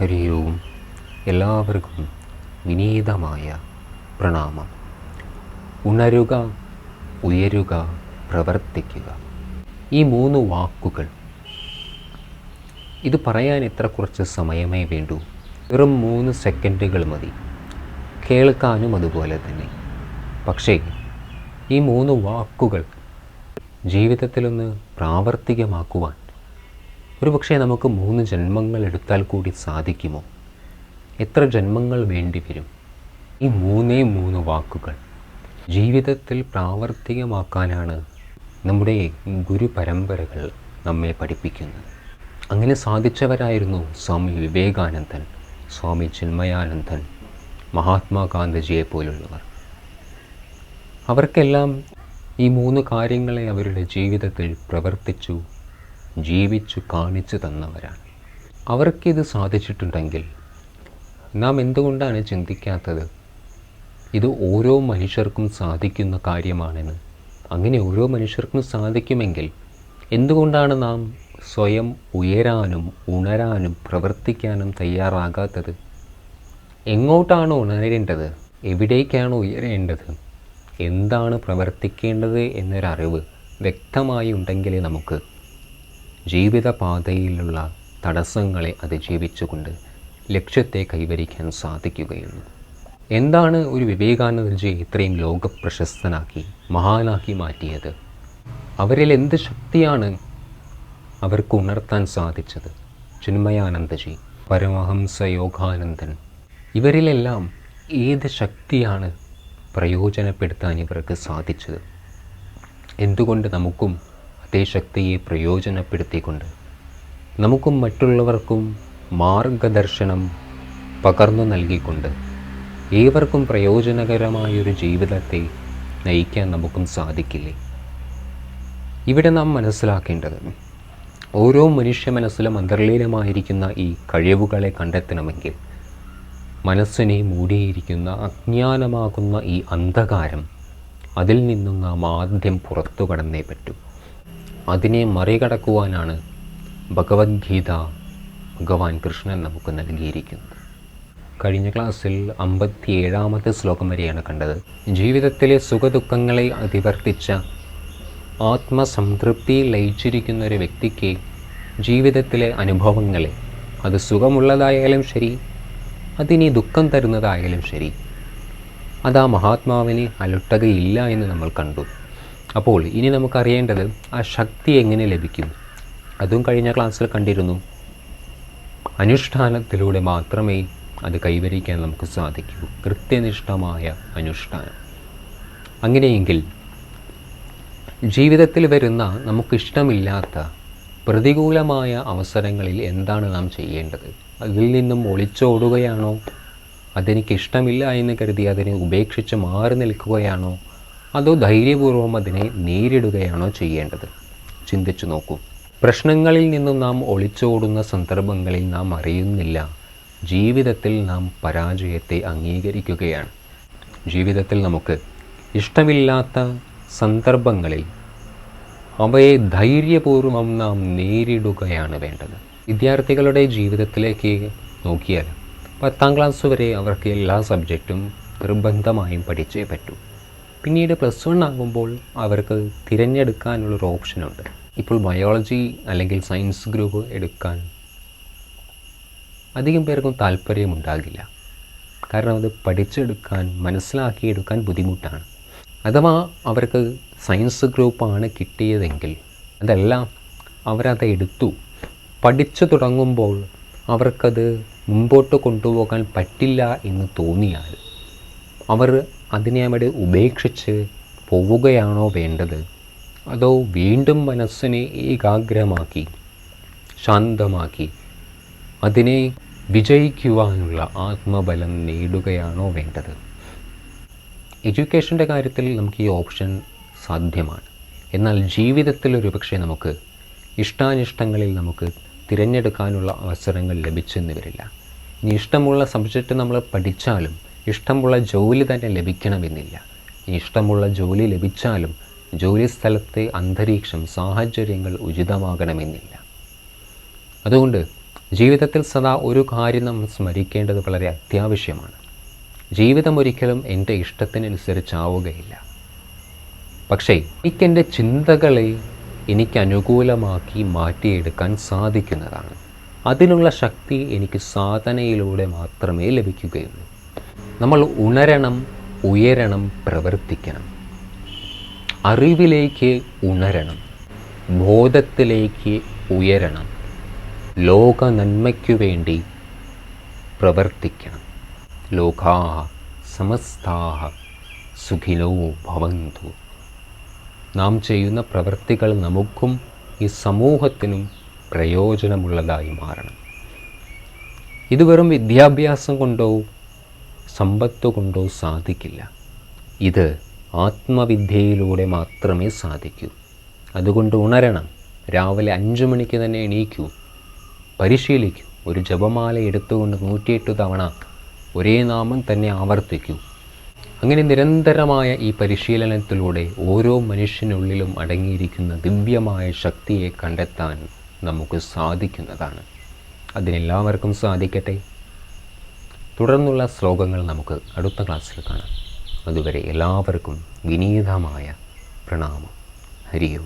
ഹരി ഓം എല്ലാവർക്കും വിനീതമായ പ്രണാമം. ഉണരുക ഉയരുക പ്രവർത്തിക്കുക. ഈ മൂന്ന് വാക്കുകൾ. ഇത് പറയാൻ എത്ര കുറച്ച് സമയമേ വേണ്ടൂ. വെറും മൂന്ന് സെക്കൻഡുകൾ മതി. കേൾക്കാനും അതുപോലെ തന്നെ. പക്ഷേ ഈ മൂന്ന് വാക്കുകൾ ജീവിതത്തിലൊന്ന് പ്രാവർത്തികമാക്കുവാൻ ഒരുപക്ഷെ നമുക്ക് മൂന്ന് ജന്മങ്ങൾ എടുത്താൽ കൂടി സാധിക്കുമോ? എത്ര ജന്മങ്ങൾ വേണ്ടി വരും? ഈ മൂന്നേ മൂന്ന് വാക്കുകൾ ജീവിതത്തിൽ പ്രാവർത്തികമാക്കാനാണ് നമ്മുടെ ഗുരു പരമ്പരകൾ നമ്മെ പഠിപ്പിക്കുന്നത്. അങ്ങനെ സാധിച്ചവരായിരുന്നു സ്വാമി വിവേകാനന്ദൻ സ്വാമി ചിന്മയാനന്ദൻ മഹാത്മാഗാന്ധിജിയെ പോലുള്ളവർ. അവർക്കെല്ലാം ഈ മൂന്ന് കാര്യങ്ങളെ അവരുടെ ജീവിതത്തിൽ പ്രവർത്തിച്ചു ജീവിച്ചു കാണിച്ചു തന്നവരാണ്. അവർക്കിത് സാധിച്ചിട്ടുണ്ടെങ്കിൽ നാം എന്തുകൊണ്ടാണ് ചിന്തിക്കാത്തത്? ഇത് ഓരോ മനുഷ്യർക്കും സാധിക്കുന്ന കാര്യമാണെന്ന്. അങ്ങനെ ഓരോ മനുഷ്യർക്കും സാധിക്കുമെങ്കിൽ എന്തുകൊണ്ടാണ് നാം സ്വയം ഉയരാനും ഉണരാനും പ്രവർത്തിക്കാനും തയ്യാറാകാത്തത്? എങ്ങോട്ടാണ് ഉണരേണ്ടത്? എവിടേക്കാണ് ഉയരേണ്ടത്? എന്താണ് പ്രവർത്തിക്കേണ്ടത് എന്നൊരറിവ് വ്യക്തമായി ഉണ്ടെങ്കിലേ നമുക്ക് ജീവിതപാതയിലുള്ള തടസ്സങ്ങളെ അതിജീവിച്ചുകൊണ്ട് ലക്ഷ്യത്തെ കൈവരിക്കാൻ സാധിക്കുകയുള്ളൂ. എന്താണ് ഒരു വിവേകാനന്ദജിയെ ഇത്രയും ലോകപ്രശസ്തനാക്കി മഹാനാക്കി മാറ്റിയത്? അവരിൽ എന്ത് ശക്തിയാണ് അവർക്ക് ഉണർത്താൻ സാധിച്ചത്? ചിന്മയാനന്ദജി പരമഹംസ യോഗാനന്ദൻ ഇവരിലെല്ലാം ഏത് ശക്തിയാണ് പ്രയോജനപ്പെടുത്താൻ ഇവർക്ക് സാധിച്ചത്? എന്തുകൊണ്ട് നമുക്കും അതേ ശക്തിയെ പ്രയോജനപ്പെടുത്തിക്കൊണ്ട് നമുക്കും മറ്റുള്ളവർക്കും മാർഗദർശനം പകർന്നു നൽകിക്കൊണ്ട് ഏവർക്കും പ്രയോജനകരമായൊരു ജീവിതത്തെ നയിക്കാൻ നമുക്കും സാധിക്കില്ലേ? ഇവിടെ നാം മനസ്സിലാക്കേണ്ടത് ഓരോ മനുഷ്യ മനസ്സിലും അന്തർലീനമായിരിക്കുന്ന ഈ കഴിവുകളെ കണ്ടെത്തണമെങ്കിൽ മനസ്സിനെ മൂടിയിരിക്കുന്ന അജ്ഞാനമാകുന്ന ഈ അന്ധകാരം അതിൽ നിന്നും നാം ആദ്യം പുറത്തു കടന്നേ പറ്റൂ. അതിനെ മറികടക്കുവാനാണ് ഭഗവത്ഗീത ഭഗവാൻ കൃഷ്ണൻ നമുക്ക് നൽകിയിരിക്കുന്നത്. കഴിഞ്ഞ ക്ലാസ്സിൽ അമ്പത്തി ഏഴാമത്തെ ശ്ലോകം വരെയാണ് കണ്ടത്. ജീവിതത്തിലെ സുഖദുഃഖങ്ങളെ അതിവർത്തിച്ച ആത്മസംതൃപ്തി ലയിച്ചിരിക്കുന്ന ഒരു വ്യക്തിക്ക് ജീവിതത്തിലെ അനുഭവങ്ങളെ അത് സുഖമുള്ളതായാലും ശരി അതിനി ദുഃഖം തരുന്നതായാലും ശരി അതാ മഹാത്മാവിന് അലുട്ടകയില്ല എന്ന് നമ്മൾ കണ്ടു. അപ്പോൾ ഇനി നമുക്കറിയേണ്ടത് ആ ശക്തി എങ്ങനെ ലഭിക്കും? അതും കഴിഞ്ഞ ക്ലാസ്സിൽ കണ്ടിരുന്നു. അനുഷ്ഠാനത്തിലൂടെ മാത്രമേ അത് കൈവരിക്കാൻ നമുക്ക് സാധിക്കൂ. കൃത്യനിഷ്ഠമായ അനുഷ്ഠാനം. അങ്ങനെയെങ്കിൽ ജീവിതത്തിൽ വരുന്ന നമുക്കിഷ്ടമില്ലാത്ത പ്രതികൂലമായ അവസരങ്ങളിൽ എന്താണ് നാം ചെയ്യേണ്ടത്? അതിൽ നിന്നും ഒളിച്ചോടുകയാണോ? അതെനിക്കിഷ്ടമില്ല എന്ന് കരുതി അതിനെ ഉപേക്ഷിച്ച് മാറി നിൽക്കുകയാണോ? അതോ ധൈര്യപൂർവം അതിനെ നേരിടുകയാണോ ചെയ്യേണ്ടത്? ചിന്തിച്ചു നോക്കൂ. പ്രശ്നങ്ങളിൽ നിന്നും നാം ഒളിച്ചോടുന്ന സന്ദർഭങ്ങളിൽ നാം അറിയുന്നില്ല. ജീവിതത്തിൽ നാം പരാജയത്തെ അംഗീകരിക്കുകയാണ്. ജീവിതത്തിൽ നമുക്ക് ഇഷ്ടമില്ലാത്ത സന്ദർഭങ്ങളിൽ അവയെ ധൈര്യപൂർവം നാം നേരിടുകയാണ് വേണ്ടത്. വിദ്യാർത്ഥികളുടെ ജീവിതത്തിലേക്ക് നോക്കിയാൽ പത്താം ക്ലാസ് വരെ അവർക്ക് എല്ലാ സബ്ജക്റ്റും നിർബന്ധമായും പഠിച്ചേ പറ്റൂ. പിന്നീട് പ്ലസ് വൺ ആകുമ്പോൾ അവർക്ക് തിരഞ്ഞെടുക്കാനുള്ളൊരു ഓപ്ഷനുണ്ട്. ഇപ്പോൾ ബയോളജി അല്ലെങ്കിൽ സയൻസ് ഗ്രൂപ്പ് എടുക്കാൻ അധികം പേർക്കും താല്പര്യമുണ്ടാകില്ല. കാരണം അത് പഠിച്ചെടുക്കാൻ മനസ്സിലാക്കിയെടുക്കാൻ ബുദ്ധിമുട്ടാണ്. അഥവാ അവർക്ക് സയൻസ് ഗ്രൂപ്പാണ് കിട്ടിയതെങ്കിൽ അതെല്ലാം അവരത് എടുത്തു. പഠിച്ചു തുടങ്ങുമ്പോൾ അവർക്കത് മുമ്പോട്ട് കൊണ്ടുപോകാൻ പറ്റില്ല എന്ന് തോന്നിയാൽ അവർ അതിനെ അവിടെ ഉപേക്ഷിച്ച് പോവുകയാണോ വേണ്ടത്? അതോ വീണ്ടും മനസ്സിനെ ഏകാഗ്രമാക്കി ശാന്തമാക്കി അതിനെ വിജയിക്കുവാനുള്ള ആത്മബലം നേടുകയാണോ വേണ്ടത്? എഡ്യൂക്കേഷന്റെ കാര്യത്തിൽ നമുക്ക് ഈ ഓപ്ഷൻ സാധ്യമാണ്. എന്നാൽ ജീവിതത്തിൽ ഒരുപക്ഷെ നമുക്ക് ഇഷ്ടാനിഷ്ടങ്ങളിൽ നമുക്ക് തിരഞ്ഞെടുക്കാനുള്ള അവസരങ്ങൾ ലഭിച്ചെന്ന് വരില്ല. ഇനി ഇഷ്ടമുള്ള സബ്ജക്റ്റ് നമ്മൾ പഠിച്ചാലും ഇഷ്ടമുള്ള ജോലി തന്നെ ലഭിക്കണമെന്നില്ല. ഇഷ്ടമുള്ള ജോലി ലഭിച്ചാലും ജോലി സ്ഥലത്തെ അന്തരീക്ഷം സാഹചര്യങ്ങൾ ഉചിതമാകണമെന്നില്ല. അതുകൊണ്ട് ജീവിതത്തിൽ സദാ ഒരു കാര്യം നമ്മൾ സ്മരിക്കേണ്ടത് വളരെ അത്യാവശ്യമാണ്. ജീവിതം ഒരിക്കലും എന്റെ ഇഷ്ടത്തിനനുസരിച്ചാവുകയില്ല. പക്ഷേ എനിക്കെന്റെ ചിന്തകളെ എനിക്ക് അനുകൂലമാക്കി മാറ്റിയെടുക്കാൻ സാധിക്കുന്നതാണ്. അതിനുള്ള ശക്തി എനിക്ക് സാധനയിലൂടെ മാത്രമേ ലഭിക്കുകയുള്ളൂ. നമ്മൾ ഉണരണം ഉയരണം പ്രവർത്തിക്കണം. അറിവിലേക്ക് ഉണരണം ബോധത്തിലേക്ക് ഉയരണം ലോക നന്മയ്ക്കു വേണ്ടി പ്രവർത്തിക്കണം. ലോകാഹ സമസ്താഹ സുഖിനോ ഭവന്തു. നാം ചെയ്യുന്ന പ്രവൃത്തികൾ നമുക്കും ഈ സമൂഹത്തിനും പ്രയോജനമുള്ളതായി മാറണം. ഇത് വെറും വിദ്യാഭ്യാസം കൊണ്ടോ സമ്പത്ത് കൊണ്ടോ സാധിക്കില്ല. ഇത് ആത്മവിദ്യയിലൂടെ മാത്രമേ സാധിക്കൂ. അതുകൊണ്ട് ഉണരണം. രാവിലെ അഞ്ചു മണിക്ക് തന്നെ എണീക്കൂ. പരിശീലിക്കൂ. ഒരു ജപമാല എടുത്തുകൊണ്ട് നൂറ്റിയെട്ട് തവണ ഒരേ നാമം തന്നെ ആവർത്തിക്കൂ. അങ്ങനെ നിരന്തരമായ ഈ പരിശീലനത്തിലൂടെ ഓരോ മനുഷ്യനുള്ളിലും അടങ്ങിയിരിക്കുന്ന ദിവ്യമായ ശക്തിയെ കണ്ടെത്താൻ നമുക്ക് സാധിക്കുന്നതാണ്. അതിനെല്ലാവർക്കും സാധിക്കട്ടെ. തുടർന്നുള്ള ശ്ലോകങ്ങൾ നമുക്ക് അടുത്ത ക്ലാസ്സിൽ കാണാം. അതുവരെ എല്ലാവർക്കും വിനീതമായ പ്രണാമം. ഹരിയോ.